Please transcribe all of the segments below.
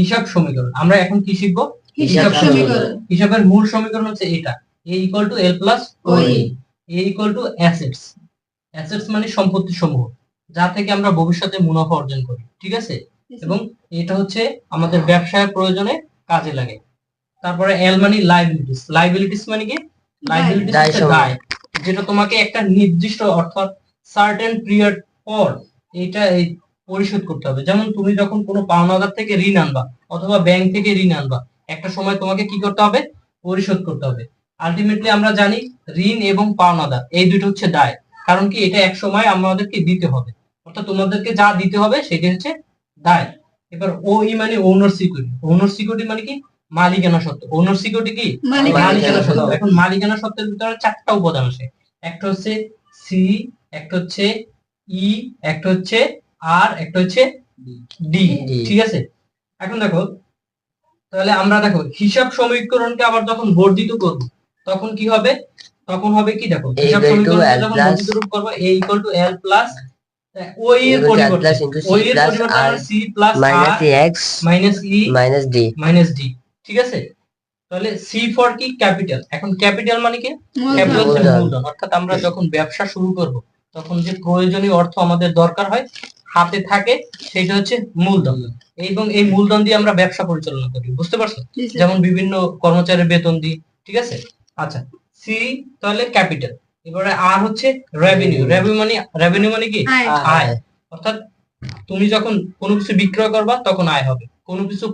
হিসাব সমীকরণ। আমরা এখন কি শিখব? হিসাব সমীকরণ। হিসাবের মূল সমীকরণ হচ্ছে এটা। A equal to L plus ওই A equal to assets assets মানে সম্পত্তি সমূহ যা থেকে আমরা ভবিষ্যতে মুনাফা অর্জন করি ঠিক আছে? এবং এটা হচ্ছে আমাদের ব্যবসায়ের প্রয়োজনে কাজে লাগে। তারপরে এল মানে লাইবিলিটিস লাইবিলিটিস মানে কি? লাইবিলিটিস দায় হচ্ছে দায় যেটা তোমাকে একটা নির্দিষ্ট অর্থাৎ সার্টেন পিরিয়ড পর এটা এই পরিশোধ করতে হবে। যেমন তুমি যখন কোনো পাওনাদার থেকে ঋণ আনবা অথবা ব্যাংক থেকে ঋণ আনবা একটা সময় তোমাকে কি করতে হবে? পরিশোধ করতে হবে। আলটিমেটলি আমরা জানি ঋণ এবং পাওনাদার এই দুটো হচ্ছে দায়। কারণ কি এটা এক সময় আমাদেরকে দিতে হবে। অর্থাৎ তোমাদেরকে যা দিতে হবে সেটা হচ্ছে দায়। এবার ও ই মানে ওনার সিকিউরিটি ওনার সিকিউরিটি মানে কি? মালিকানা সত্ত্ব। ওনার সিকিউরিটি কি? মালিকানা সত্ত্ব। সত্ত্ব। এখন মালিকানা সত্ত্বের ভিতরে চারটা উপাদান আছে। একটা হচ্ছে সি একটা হচ্ছে ই একটা হচ্ছে আর একটা হচ্ছে ডি ঠিক আছে? এখন দেখো তাহলে আমরা দেখো হিসাব সমীকরণকে আবার যখন বর্ধিত করব তখন কি হবে? তখন হবে কি দেখো হিসাব সমীকরণকে যখন বর্ধিত করব a equal to l plus এর পরিবর্তে এর পরিবর্তে X মাইনাস D. ডি ঠিক আছে? তাহলে সি ফর কি? ক্যাপিটাল এখন ক্যাপিটাল মানে কি? ক্যাপিটাল মূলধন। মূলধন। অর্থাৎ আমরা যখন ব্যবসা শুরু করব তখন যে প্রয়োজনীয় অর্থ আমাদের দরকার হয় হাতে থাকে সেটা হচ্ছে মূলধন। এবং এই মূলধন দিয়ে আমরা ব্যবসা পরিচালনা করি বুঝতে পারছ? যেমন বিভিন্ন কর্মচারীর বেতন দিই ঠিক আছে? আচ্ছা সি তাহলে ক্যাপিটাল এবারে আর হচ্ছে রেভিনিউ রেভিনিউ মানে রেভিনিউ মানে কি? আয়। অর্থাৎ তুমি যখন কোনো কিছু বিক্রয় করবা তখন আয় হবে। কোনো কিছু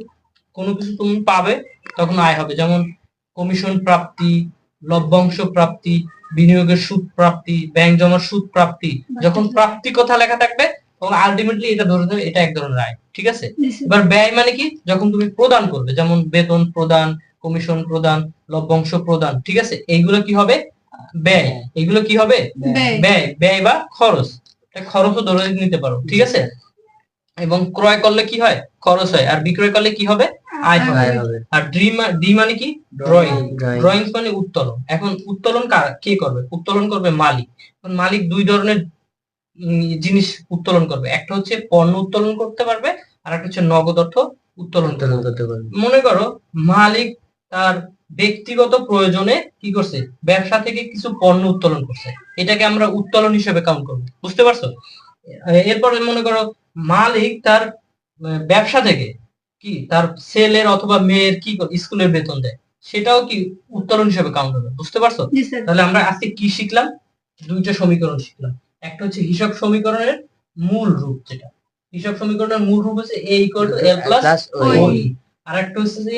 কোনো কিছু তুমি পাবে তখন আয় হবে। যেমন কমিশন প্রাপ্তি লভ্যাংশ প্রাপ্তি বিনিয়োগের সুদ প্রাপ্তি ব্যাংক জমার সুদ প্রাপ্তি যখন প্রাপ্তি কথা লেখা থাকবে তখন আলটিমেটলি এটা ধরে নেবে এটা এক ধরনের আয় ঠিক আছে? এবার ব্যয় মানে কি? যখন তুমি প্রদান করবে যেমন বেতন প্রদান কমিশন প্রদান লভ্যাংশ প্রদান ঠিক আছে? এইগুলো কি হবে? ব্যয়। এগুলো কি হবে? ব্যয়। ব্যয়। বা খরচ। খরচও ধরে নিতে পারো ঠিক আছে? এবং ক্রয় করলে কি হয়? খরচ হয়। আর বিক্রয় করলে কি হবে? আয় হবে। আর ড্রি ডি মানে কি? ড্রয়িং। ড্রয়িং। মানে উত্তোলন। এখন উত্তোলন কার কে করবে? উত্তোলন করবে মালিক। এখন মালিক দুই ধরনের জিনিস উত্তোলন করবে। একটা হচ্ছে পণ্য উত্তোলন করতে পারবে আর একটা হচ্ছে নগদ অর্থ উত্তোলন করতে পারবে। মনে করো মালিক তার ব্যক্তিগত প্রয়োজনে কি করছে? ব্যবসা থেকে কিছু পণ্য উত্তোলন করছে। এটাকে আমরা উত্তোলন হিসেবে কাউন্ট করব। বুঝতে পারছ? এরপরে মনে করো মালিক তার ব্যবসা থেকে কি? তার ছেলের অথবা মেয়ের কি স্কুলের বেতন দেয়। সেটাও কি উত্তোলন হিসেবে কাউন্ট হবে? বুঝতে পারছ? তাহলে আমরা আজকে কি শিখলাম? দুইটা সমীকরণ শিখলাম। একটা হচ্ছে হিসাব সমীকরণের মূল রূপ যেটা হিসাব সমীকরণের মূল রূপ হচ্ছে A equal to L plus. আর একটা হচ্ছে যে